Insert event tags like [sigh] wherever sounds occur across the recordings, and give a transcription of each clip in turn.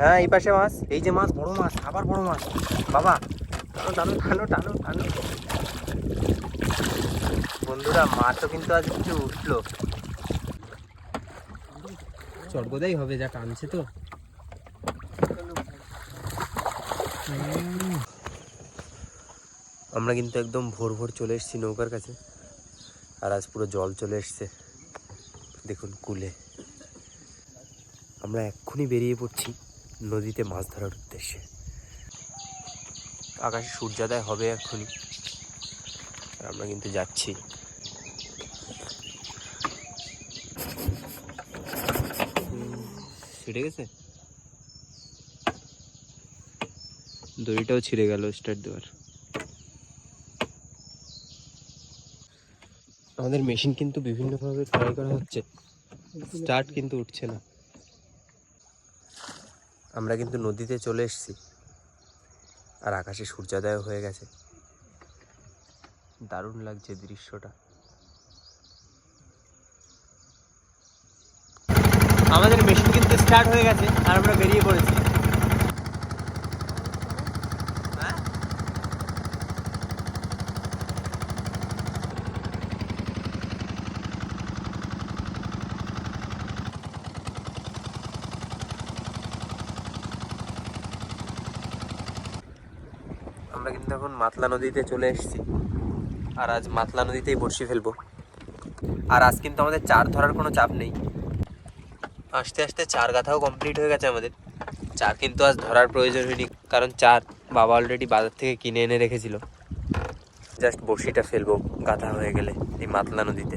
হ্যাঁ এই পাশে মাছ। এই যে মাছ বড় মাছ আবার বড় মাছ। বাবা টানো টানো টানো টানো টানো। বন্ধুরা মাছও কিন্তু আজ একটু উঠল। চটগোদাই হবে যা টানছে তো। আমরা কিন্তু একদম ভোর ভোর চলে এসেছি নৌকার কাছে। আর আজ পুরো জল চলে এসছে। দেখুন কুলে। আমরা এক্ষুনি বেরিয়ে পড়ছি। নদীতে মাছ ধরার উদ্দেশ্যে। আকাশে সূর্যোদয় হবে এখনই। আমরা কিন্তু যাচ্ছি। ছিঁড়ে গেছে? দড়িটাও ছিঁড়ে গেল স্টার্ট দেওয়ার। আমাদের মেশিন কিন্তু বিভিন্নভাবে ট্রাই করা হচ্ছে। স্টার্ট কিন্তু উঠছে না। আমরা কিন্তু নদীতে চলে এসেছি। আর আকাশে সূর্যোদয় হয়ে গেছে। দারুণ লাগছে দৃশ্যটা। আমাদের মেশিন কিন্তু স্টার্ট হয়ে গেছে, আর আমরা বেরিয়ে পড়েছি হ্যাঁ? আমরা কিন্তু এখন মাতলা নদীতে চলে এসেছি। আর আজ মাতলা নদীতেই বড়শি ফেলব। আর আজ কিন্তু আমাদের চার ধরার কোনো চাপ নেই। আস্তে আস্তে চার গাথাও কমপ্লিট হয়ে গেছে আমাদের। চার কিন্তু আজ ধরার প্রয়োজন হয়নি, কারণ চার বাবা অলরেডি বাজার থেকে কিনে এনে রেখেছিল। জাস্ট বড়শিটা ফেলব গাথা হয়ে গেলে এই মাতলা নদীতে।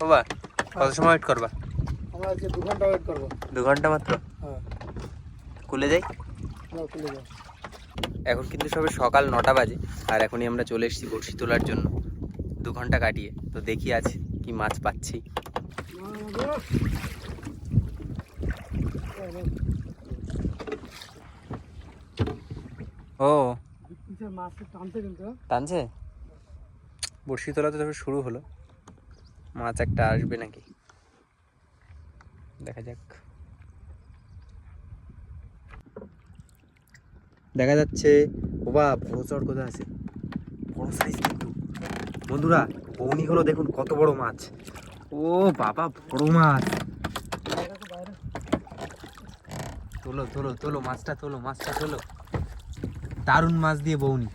বাবা কত সময় ওয়েট করবা? আমরা আজকে দু ঘণ্টা ওয়েট করব। দু ঘণ্টা মাত্র? হ্যাঁ। কুলে যাই? খুলে যাও। এখন কিন্তু সবে সকাল নটা বাজে আর এখনই আমরা চলে এসেছি বড়শি তোলার জন্য। দু ঘণ্টা কাটিয়ে তো দেখি আছে কি মাছ পাচ্ছি। ও। টানছে বড়শি তোলা তো শুরু হলো। মাছ একটা আসবে নাকি? দেখা যাক। দেখা যাচ্ছে বাবা, বড় চর কোথায় আছে? বড় সাইজ কিন্তু। বন্ধুরা, বৌনি হলো দেখুন কত বড় মাছ। ও বাবা, বড় মাছ। তোলো তোলো তোলো, মাছটা তোলো মাছটা তোলো। দারুণ মাছ দিয়ে বৌনি।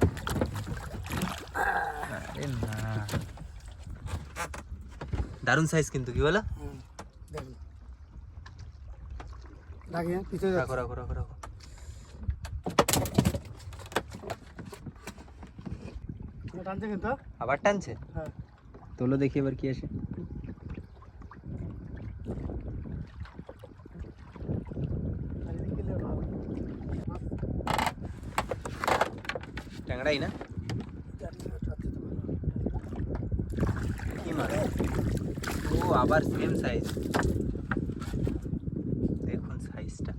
না। দারুণ সাইজ কিন্তু কি বলো? রাখি রাখো রাখো রাখো। টানতে কিন্তু। আবার টানছে? হ্যাঁ। তোলো দেখি এবার কি আসে। ট্যাংরাই না জানি না, টানতে তো ভালো। কি মাছ ও আবার সেম সাইজ দেখুন সাইজটা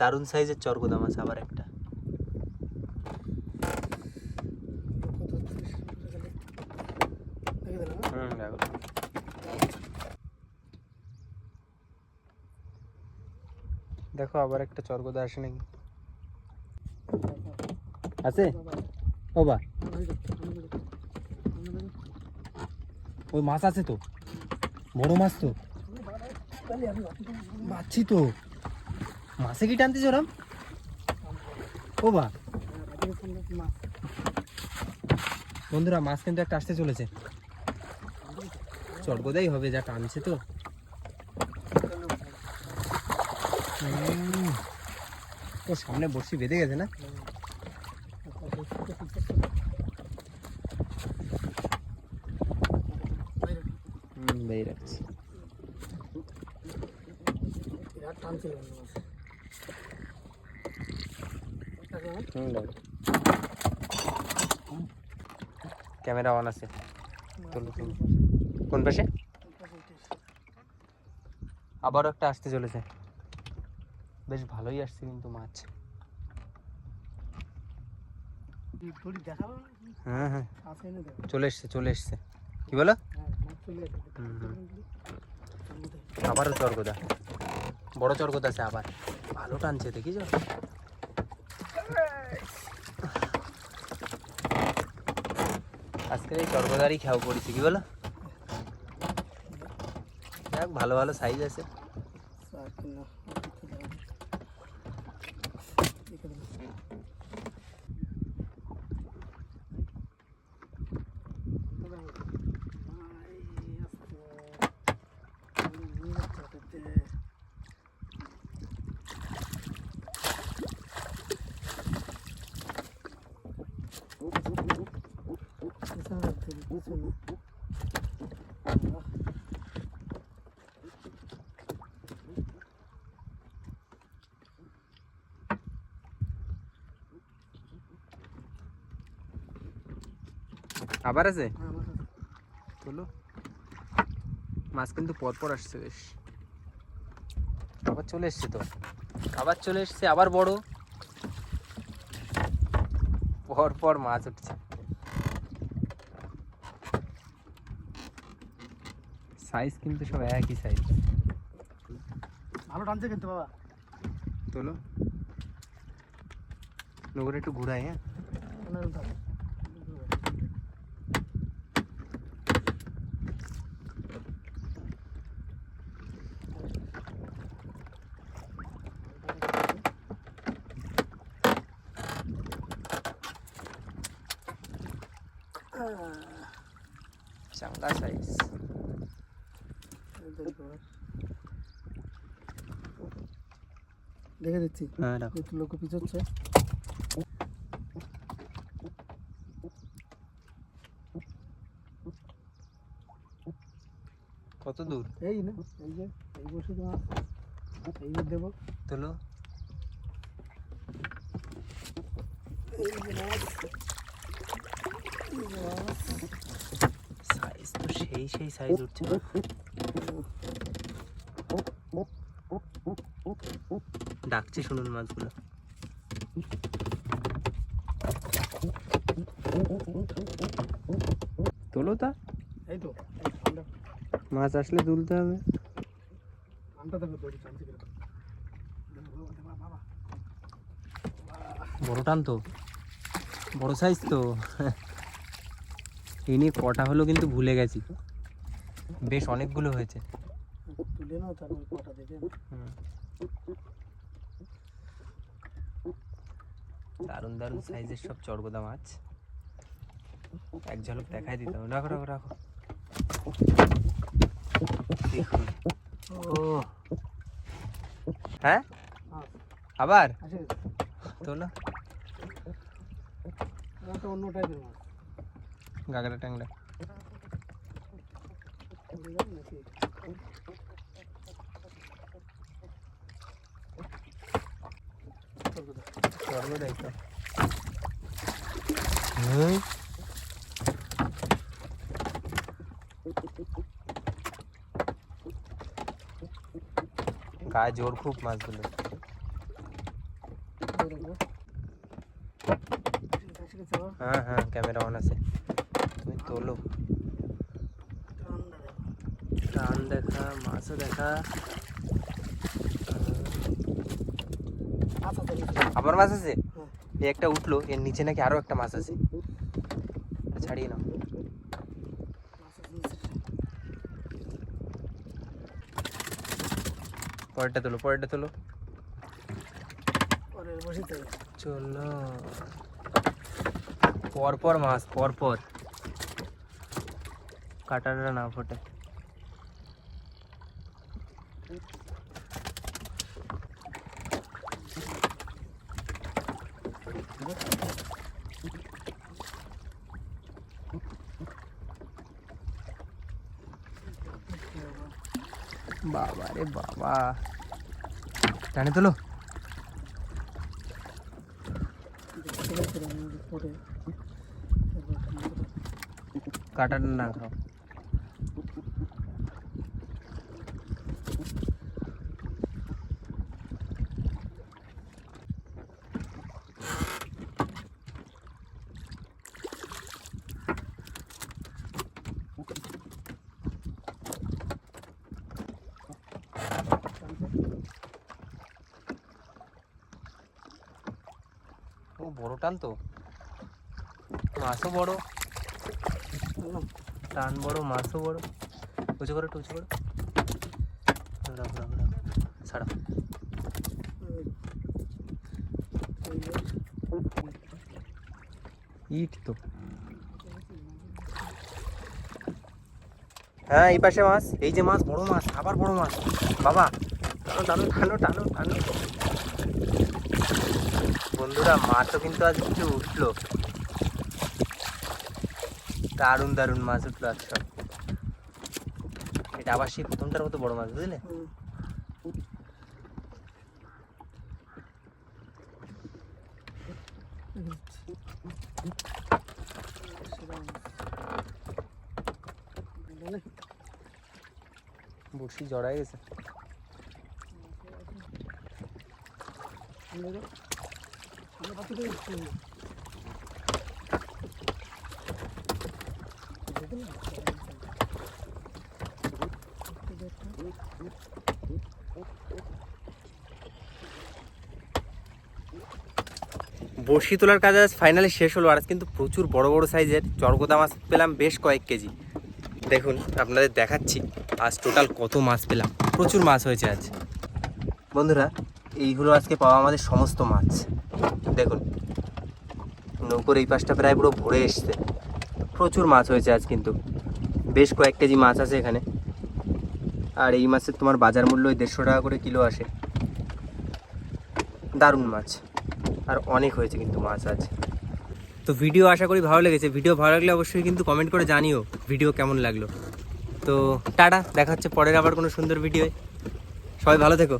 দারুণ সাইজের চরগোদা মাছ আবার একটা। দেখো। আবার একটা চরগোদা আসে নাকি? আছে? ও বা ওই দেখো, সামনে দেখো। সামনে দেখো। ওই মাছ আছে তো। বড় মাছ তো। পাচ্ছি তো। মাছে কি টানতে ওরম ও বা। বন্ধুরা, মাছ কিন্তু একটা আসতে চলেছে। চটগোদাই হবে, যা টানছে তো সামনে বড়শি বেঁধে গেছে না? বেরিয়ে রাখছি। ক্যামেরা অন আছে। কোন পাশে? আবারও একটা আসতে চলেছে। বেশ ভালোই আসছে কিন্তু মাছ? হ্যাঁ হ্যাঁ। চলে এসছে চলে এসছে। কি বলো? আবারও চরগোদা। বড় চরগোদা আছে আবার। ভালো টানছে দেখিস আজকে এই চরগোদারই খাও পড়েছি কি বলো? দেখ ভালো ভালো সাইজ আছে চার কিনা দেখে দেবো আবার আছে? তোলো মাছ কিন্তু পরপর আসছে বেশ। আবার চলে এসছে তো। আবার চলে এসছে আবার বড়। পর পর মাছ উঠছে। সাইজ কিন্তু সব একই সাইজ ভালো টানছে কিন্তু বাবা। তোলো নগরে একটু ঘুরাই হ্যাঁ? পনেরো টাকা চাঙ্গা সাইজ দেখে দিচ্ছি। হ্যাঁ রাখো। একটু লোক পিছোচ্ছে। কত দূর? এই না এই যে এই বসে মাছ এই দেবো। তোলো। এই যে সাইজ তো সেই সেই সাইজ উঠছে না। ডাকছে শুনুন মাছগুলো। তোলো তা। এই তো। মাছ আসলে তুলতে হবে। বড় টান তো। বড় সাইজ তো। [laughs] এই নিয়ে কটা হলো কিন্তু ভুলে গেছি। বেশ অনেকগুলো হয়েছে। তুলে নাও তারপর কটা দেখে। দারুণ দারুণ সাইজের সব চড়গোদা মাছ। এক ঝলক দেখাই দিতাম রাখো রাখো রাখো। ও। হ্যাঁ? আবার? তোলো একটা অন্য টাইপের মাছ। গাগরা ট্যাংরা। বুঝে যাবে নাকি চল কোথায়? চড়গোদাই তো হুম গায়ে জোর খুব মাছগুলো এই দেখো। ঠিক আছে, ঠিক আছে, বাবা। হ্যাঁ হ্যাঁ ক্যামেরা অন আছে তুমি তোলো ঠান্ডা দেখো। টান দেখা মাছও দেখা। আবার মাছ আছে? হ্যাঁ। এই একটা উঠল এর নিচে নাকি আরও একটা মাছ আছে। ছাড়িয়ে নাও। পরেরটা তোলো পরেরটা তোলো। চলো। পরপর মাছ পরপর। কাটারটা না ফোটে। বাবা রে বাবা। টানে তোলো। কাটাটা না খাও। টান তো। মাছও বড়। টান বড়, মাছও বড়। উঁচু করো একটু, উঁচু করো। ছাড়া। ইট তো। হ্যাঁ এই পাশে মাছ। এই যে মাছ, বড় মাছ, আবার বড় মাছ। বাবা, টানো টানো টানো টানো টানো। বন্ধুরা, মাছও কিন্তু আজ কিছু উঠল। দারুণ দারুণ মাছ উঠল আজ সব। এটা আবার সেই প্রথমটার মতো বড় মাছ, বুঝলে? বড়শি জড়াই গেছে। বড়শি তোলার কাজ আজ ফাইনালি শেষ হলো, আর কিন্তু প্রচুর বড় বড় সাইজের চরগোদা মাছ পেলাম বেশ কয়েক কেজি। দেখুন, আপনাদের দেখাচ্ছি, আজ টোটাল কত মাছ পেলাম। প্রচুর মাছ হয়েছে আজ। বন্ধুরা, এইগুলো আজকে পাওয়া আমাদের সমস্ত মাছ। দেখুন, নৌকোর এই পাশটা প্রায় পুরো ভরে এসছে। প্রচুর মাছ হয়েছে আজ কিন্তু। বেশ কয়েক কেজি মাছ আছে এখানে। আর এই মাছের তোমার বাজার মূল্য ওই দেড়শো টাকা করে কিলো আসে। দারুণ মাছ। আর অনেক হয়েছে কিন্তু মাছ আজ। তো ভিডিও আশা করি ভালো লেগেছে। ভিডিও ভালো লাগলে অবশ্যই কিন্তু কমেন্ট করে জানিও ভিডিও কেমন লাগল। তো টাটা, দেখা হচ্ছে পরের আবার কোনো সুন্দর ভিডিও সবাই ভালো থেকো।